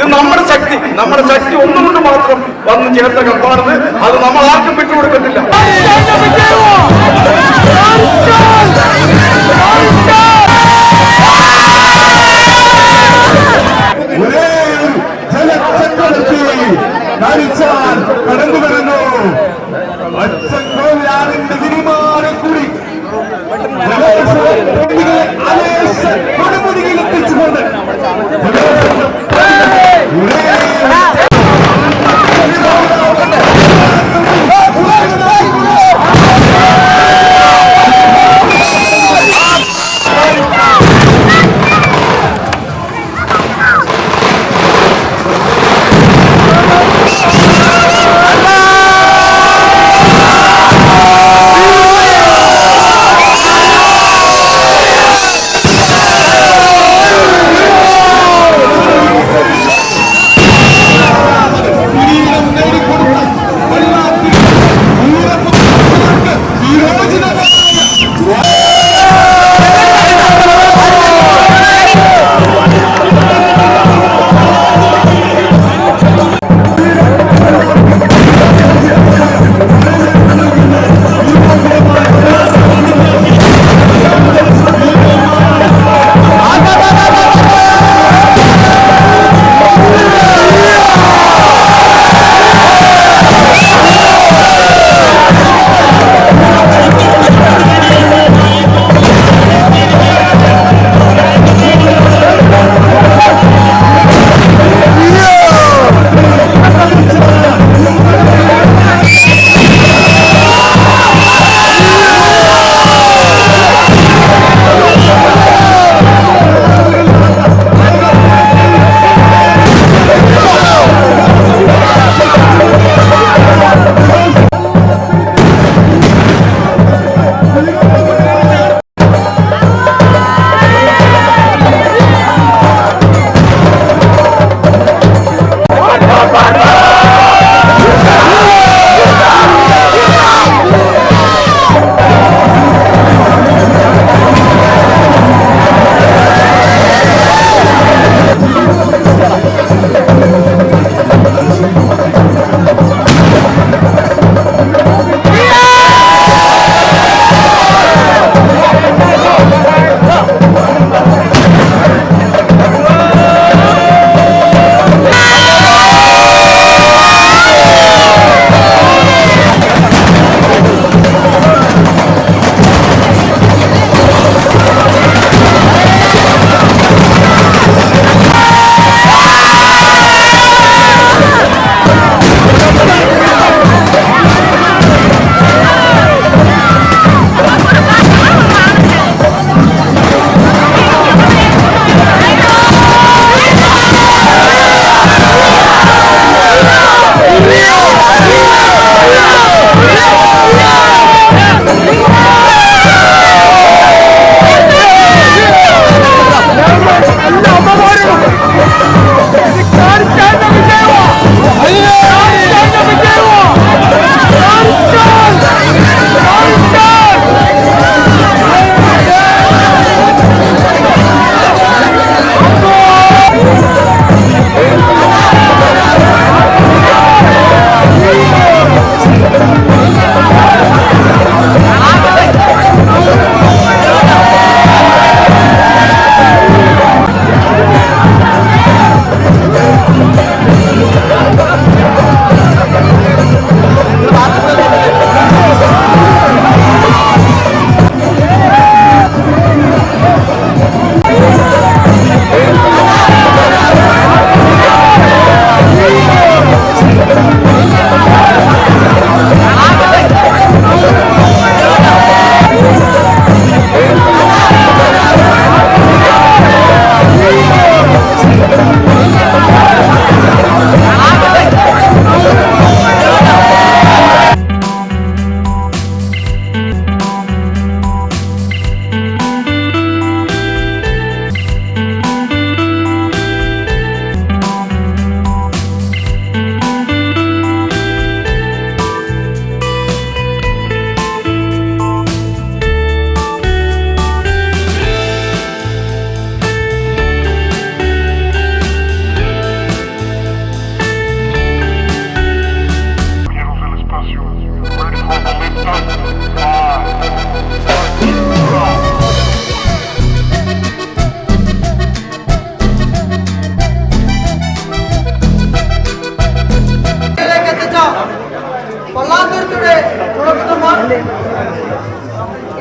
ഇത് നമ്മുടെ ശക്തി നമ്മുടെ ശക്തി ഒന്നുകൊണ്ട് മാത്രം വന്ന് ചേർത്ത കപ്പാണെന്ന് അത് നമ്മൾ ആർക്കും വിട്ടുകൊടുക്കത്തില്ല. കടന്നു വരുന്നു. കൂടി.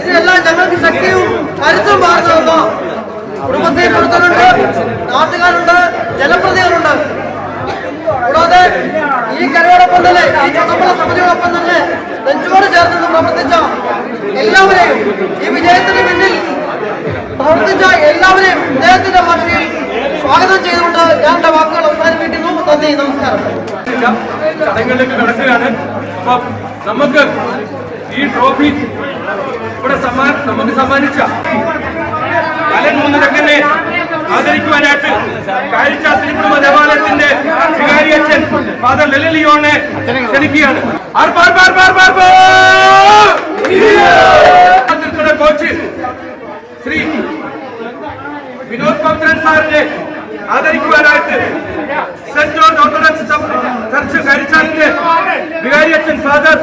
ഇതെല്ലാം ഞങ്ങൾക്ക് ശക്തിയും കരുത്തും പകർന്നു തന്നു കുടുംബശ്രീ പ്രവർത്തനമുണ്ട് നാട്ടുകാരുണ്ട് ജനപ്രതികളുണ്ട് കൂടാതെ ഈ കരയോടൊപ്പം തന്നെ ഈ ചുമതല സമിതിയോടൊപ്പം തന്നെ നെഞ്ചോട് ചേർന്ന് പ്രവർത്തിച്ച എല്ലാവരെയും ഈ വിജയത്തിന് പിന്നിൽ പ്രവർത്തിച്ച എല്ലാവരെയും വിജയത്തിന്റെ ഭാഷയിൽ സ്വാഗതം ചെയ്തുകൊണ്ട് ഞാൻ എന്റെ വാക്കുകൾ അവസാനിപ്പിക്കുന്നു. നന്ദി നമസ്കാരം. ചടങ്ങുകളിലേക്ക് കടക്കുകയാണ്. അപ്പം നമുക്ക് ഈ ട്രോഫി ഇവിടെ സമ്മാന നമുക്ക് സമ്മാനിച്ച കലൻ മുന്നരക്കനെ ആദരിക്കുവാനായിട്ട് കാഴ്ച തിരുപ്പുറം ദേവാലയത്തിന്റെ വികാരി അച്ഛൻ ഫാദർ ലലിലിയോനെ ക്ഷണിക്കുകയാണ്! കോച്ച് ശ്രീ വിനോദ് പത്രൻ സാറിനെ ആദരിക്കുവാനായിട്ട് സെന്റ് ജോർജ് ഓർത്തഡോക്സ് സഭ- ചർച്ച് കരിച്ചാലിന്റെ വികാരി അച്ഛൻ ഫാദർ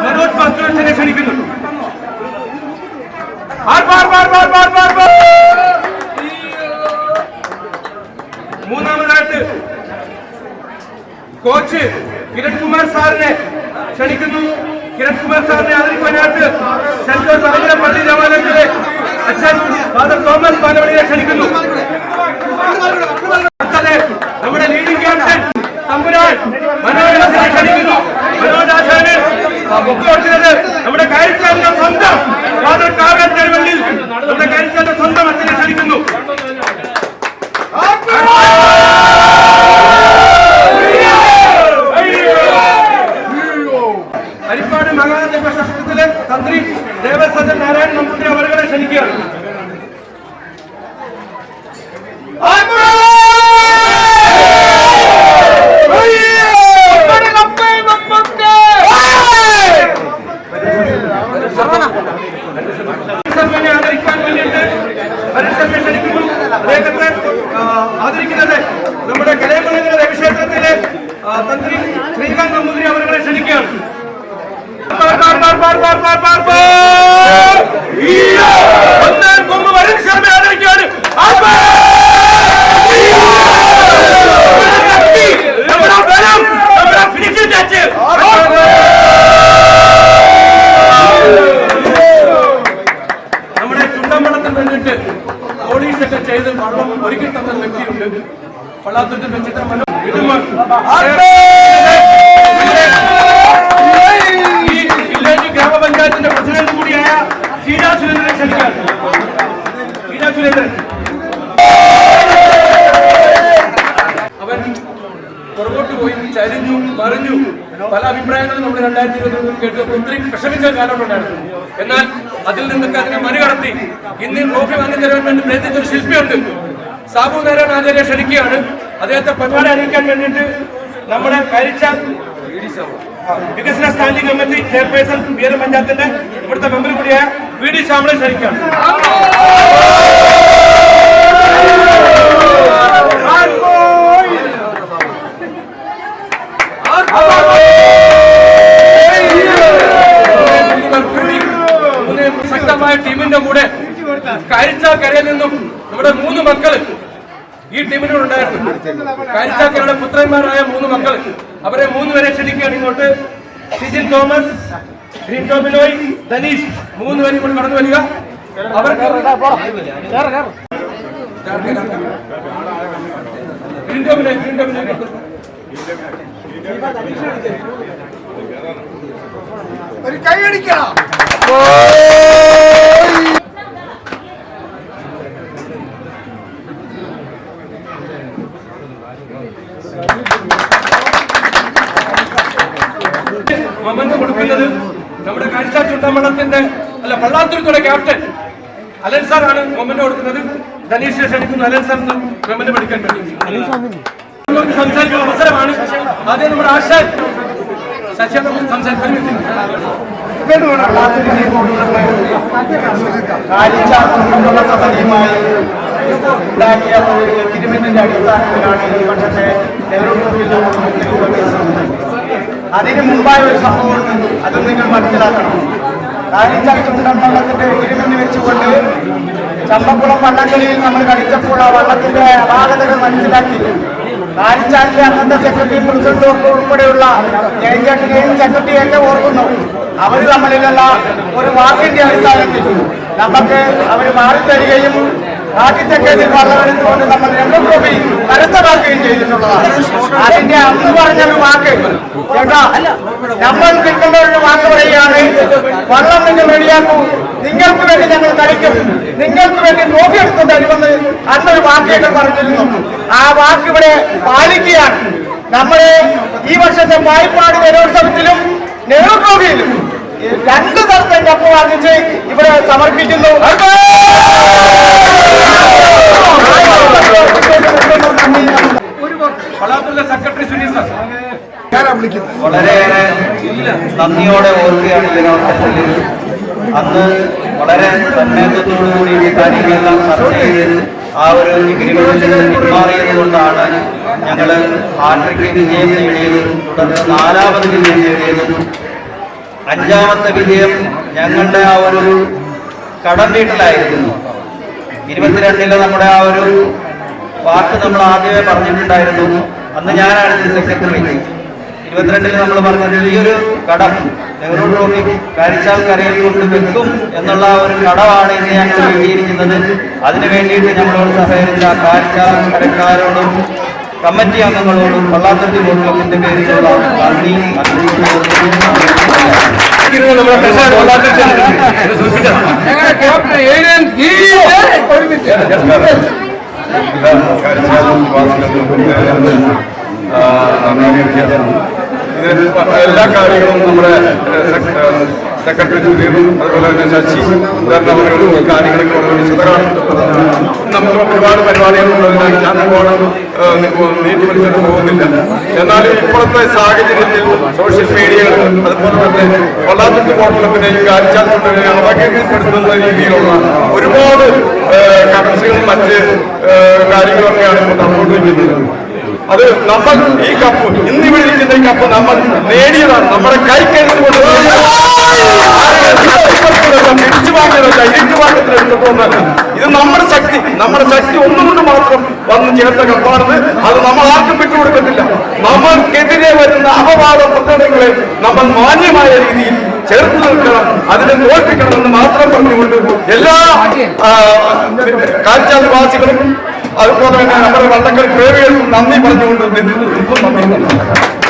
മനോജ് പന്ത്രനെ ക്ഷണിക്കുന്നു. ബാർ ബാർ ബാർ ബാർ ബാർ ബാർ ബാർ. മൂന്നാമതായിട്ട് കോച്ച് കിരൺ കുമാർ സാറിനെ ക്ഷണിക്കുന്നു. കിരൺ കുമാർ സാറിനെ ആദരിക്കുവാനായിട്ട് സെൻട്രൽ അറബിലെ പള്ളി ദേവാലയത്തിലെ അച്ഛൻ ഫാദർ തോമസ് പാലവടിയെ ക്ഷണിക്കുന്നു അടുത്തത് നമ്മുടെ ലീഡിംഗ് ക്യാപ്റ്റൻ തമ്പുരാൻ മനോജ് ആശാനെ ക്ഷണിക്കുന്നു മനോജ് ആശാന് ബുക്ക് കൊടുക്കുന്നത് നമ്മുടെ കാരിച്ചാലിന്റെ സ്വന്തം ഫാദർ കാവ്യൻ തെരുവള്ളിൽ മനോ ഇടുമ ഈ വില്ലേജ് ഗ്രാമപഞ്ചായത്തിന്റെ പ്രസിഡന്റ് കൂടിയായ സീതാ സുരേന്ദ്രൻ ക്ഷണിക്കാൻ സീതാ സുരേന്ദ്രൻ അവൻ പുറകോട്ട് പോയി ചരിഞ്ഞു മറിഞ്ഞു. പല അഭിപ്രായങ്ങളും നമ്മൾ രണ്ടായിരത്തി ഇരുപത്തി കേട്ട് ഒത്തിരി വിഷമിച്ച കാലമുണ്ടായിരുന്നു എന്നാൽ അതിൽ നിന്നൊക്കെ അതിനെ മറികടത്തി. ഇന്ന് ട്രോഫി വാങ്ങി തരാൻ വേണ്ടി പ്രയത്നിച്ച ഒരു ശില്പിയുണ്ട്. സാബു നാരായണ ആചാര്യ ക്ഷണിക്കുകയാണ്. അദ്ദേഹത്തെ പരിപാടി അറിയിക്കാൻ വേണ്ടിയിട്ട് നമ്മുടെ കരിച്ച വികസന സ്റ്റാൻഡിംഗ് കമ്മിറ്റി ചെയർപേഴ്സൺ വീര പഞ്ചായത്തിന്റെ ഇവിടുത്തെ മെമ്പർ കൂടിയായ വി ഡി ശ്യാമളെ ക്ഷണിക്കുകയാണ്. ശക്തമായ ടീമിന്റെ കൂടെ കരിച്ച കരിച്ചാക്കരയിൽ നിന്നും നമ്മുടെ മൂന്ന് മക്കൾ ഈ ടീമിനോട് ഉണ്ടായിരുന്നു കരിച്ചാക്കരയുടെ പുത്രന്മാരായ മൂന്ന് മക്കൾ. അവരെ മൂന്ന് പേരെ ക്ഷണിക്കുകയാണ് ഇങ്ങോട്ട്. സിജിൻ തോമസ് ഗ്രീൻ ടോമിനോയ് ധനീഷ്. മൂന്ന് പേരും കൂടി കടന്നു വരിക. അവർക്ക് ഗ്രീൻ ടോമിനോയ് ഗ്രീൻ ടോമിനോയ് ഒരു കൈയടിക്കണം മൊമെന്റ് കൊടുക്കുന്നത് നമ്മുടെ കാഴ്ച അല്ല പള്ളാത്തുരുത്തുടെ ക്യാപ്റ്റൻ അലൻ സാറാണ് ആണ് മൊമെന്റ് കൊടുക്കുന്നത്. ധനീഷ് ക്ഷണിക്കുന്നു അലൻ സാർ മൊമെന്റ് പഠിക്കാൻ നമുക്ക് സംസാരിക്കുന്ന അവസരമാണ്. അതേ നമ്മുടെ ആശാൻ. ശശി സംസാരിക്കാൻ എഗ്രിമെന്റിന്റെ അടിസ്ഥാനത്തിലാണ് ഈ വർഷത്തെ നെഹ്റു ട്രോഫി രൂപീകരിച്ചത് അതിന് മുമ്പായ ഒരു സംഭവമുണ്ട് അത് നിങ്ങൾ മനസ്സിലാക്കണം. ചുണ്ടമ്പള്ളത്തിന്റെ എഗ്രിമെന്റ് വെച്ചുകൊണ്ട് ചമ്പക്കുളം വള്ളംകളിയിൽ നമ്മൾ കളിച്ചപ്പോൾ ആ വള്ളത്തിന്റെ അപാകതകൾ മനസ്സിലാക്കി. കാരിച്ചാലിലെ അന്നത്തെ സെക്രട്ടറി പ്രസിഡന്റ് ഉൾപ്പെടെയുള്ള ജയഞ്ചേട്ടനെയും സെക്രട്ടറിയൊക്കെ ഓർക്കുന്നു. അവർ തമ്മിലുള്ള ഒരു വാക്കിന്റെ അടിസ്ഥാനത്തിൽ നമുക്ക് അവർ മാറിത്തരികയും കാട്ടിത്തെക്കേതിൽ പാർലമെന്റിൽ കൊണ്ട് നമ്മൾ നെഹ്റു കൂടി കരുത്തമാക്കുകയും ചെയ്തിട്ടുള്ളതാണ്. അതിന്റെ അന്ന് പറഞ്ഞൊരു വാക്ക് ചേട്ടാ നമ്മൾ കിട്ടുന്ന ഒരു വാക്ക് പറയുകയാണ് നിങ്ങൾ റെഡിയാക്കൂ. നിങ്ങൾക്ക് വേണ്ടി ഞങ്ങൾ കളിക്കും. നിങ്ങൾക്ക് വേണ്ടി ട്രോഫി എടുത്തു തരുമെന്ന് അന്നൊരു വാക്ക് ഞങ്ങൾ പറഞ്ഞിരുന്നു. ആ വാക്ക് ഇവിടെ പാലിക്കുകയാണ്. നമ്മളെ ഈ വർഷത്തെ പായിപ്പാട് ജലോത്സവത്തിലും നെഹ്റു ട്രോഫിയിലും രണ്ട് തരത്തെ കപ്പ് വാങ്ങിച്ച് ഇവിടെ സമർപ്പിക്കുന്നു. സെക്രട്ടറി സുനീൽ സാർ വളരെയേറെ നന്ദിയോടെ ഓർക്കുകയാണ് അവസരത്തിൽ അന്ന് വളരെ തന്മയത്വത്തോടു കൂടി ഈ കാര്യങ്ങളെല്ലാം ചർച്ച ചെയ്ത് ആ ഒരു എഗ്രിമെന്റിൽ പിന്മാറിയത് കൊണ്ടാണ് ഞങ്ങൾ ഹാട്രിക് വിജയം നേടിയതും തുടർന്ന് നാലാമത് വിജയം നേടിയതും അഞ്ചാമത്തെ വിജയം ഞങ്ങളുടെ ആ ഒരു കടം വീട്ടിലായിരുന്നു ഇരുപത്തിരണ്ടിലെ നമ്മുടെ ആ ഒരു വാക്ക് നമ്മൾ ആദ്യമേ പറഞ്ഞിട്ടുണ്ടായിരുന്നു. അന്ന് ഞാനാണ് സെക്രട്ടറി ഇരുപത്തിരണ്ടിൽ നമ്മൾ പറഞ്ഞത് ഈ ഒരു കടം നെഹ്റു ട്രോഫി കാരിച്ചാൽ കരയിൽ കൊണ്ട് വെക്കും എന്നുള്ള ഒരു കടമാണ് ഇന്ന് ഞങ്ങൾ എഴുതിയിരിക്കുന്നത്. അതിനു വേണ്ടിയിട്ട് ഞങ്ങളോട് സഹകരിച്ച കാരിച്ചാൽ കരക്കാരോടും കമ്മിറ്റി അംഗങ്ങളോടും പള്ളാത്തട്ടി ബോർഡ് ക്ലബിന്റെ പേരിലുള്ള നന്ദി ഇരുന്ന് എല്ലാ കാര്യങ്ങളും നമ്മുടെ സെക്രട്ടറി സുധീറും അതുപോലെ തന്നെ ശശി. ഉദാഹരണങ്ങളും ഈ കാര്യങ്ങളൊക്കെ വളരെ വിശദമാണ്. നമുക്ക് ഒരുപാട് പരിപാടികളുള്ളതിനാൽ ഞാൻ ഒരുപാട് നീട്ടി വലിച്ചിട്ട് പോകുന്നില്ല. എന്നാലും ഇപ്പോഴത്തെ സാഹചര്യത്തിൽ സോഷ്യൽ മീഡിയകൾ അതുപോലെ തന്നെ കൊല്ലാത്തിട്ട് കോട്ടലത്തിനെയും കാരിച്ചാൽ അവകീർത്തിപ്പെടുത്തുന്ന രീതിയിലുള്ള ഒരുപാട് കറൻസികളും മറ്റ് കാര്യങ്ങളൊക്കെയാണ് ഇപ്പോൾ നടന്നുകൊണ്ടിരിക്കുന്നത്. അത് നമ്മൾ ഈ കപ്പ് ഇന്ന് ഇവിടെ ഈ കപ്പ് നമ്മൾ നേടിയതാണ്. നമ്മുടെ കൈക്കരുത്ത് കൊണ്ട് പിടിച്ചു വാങ്ങിയതല്ല ഇരുട്ട് ഇത് നമ്മുടെ ശക്തി നമ്മുടെ ശക്തി ഒന്നുകൊണ്ട് മാത്രം വന്ന് ചേർത്ത കപ്പാണെന്ന് അത് നമ്മൾ ആർക്കും വിട്ടുകൊടുക്കത്തില്ല നമ്മൾക്കെതിരെ വരുന്ന അപവാദ പ്രചരണങ്ങളെ നമ്മൾ മാന്യമായ രീതിയിൽ ചേർത്ത് നിൽക്കണം അതിനെ തോൽപ്പിക്കണമെന്ന് മാത്രം പറഞ്ഞുകൊണ്ട് എല്ലാ കാഴ്ചാനിവാസികളും അതുപോലെ തന്നെ നമ്മുടെ വള്ളക്കൽ പ്രേമികൾക്കും നന്ദി പറഞ്ഞുകൊണ്ട്. നന്ദി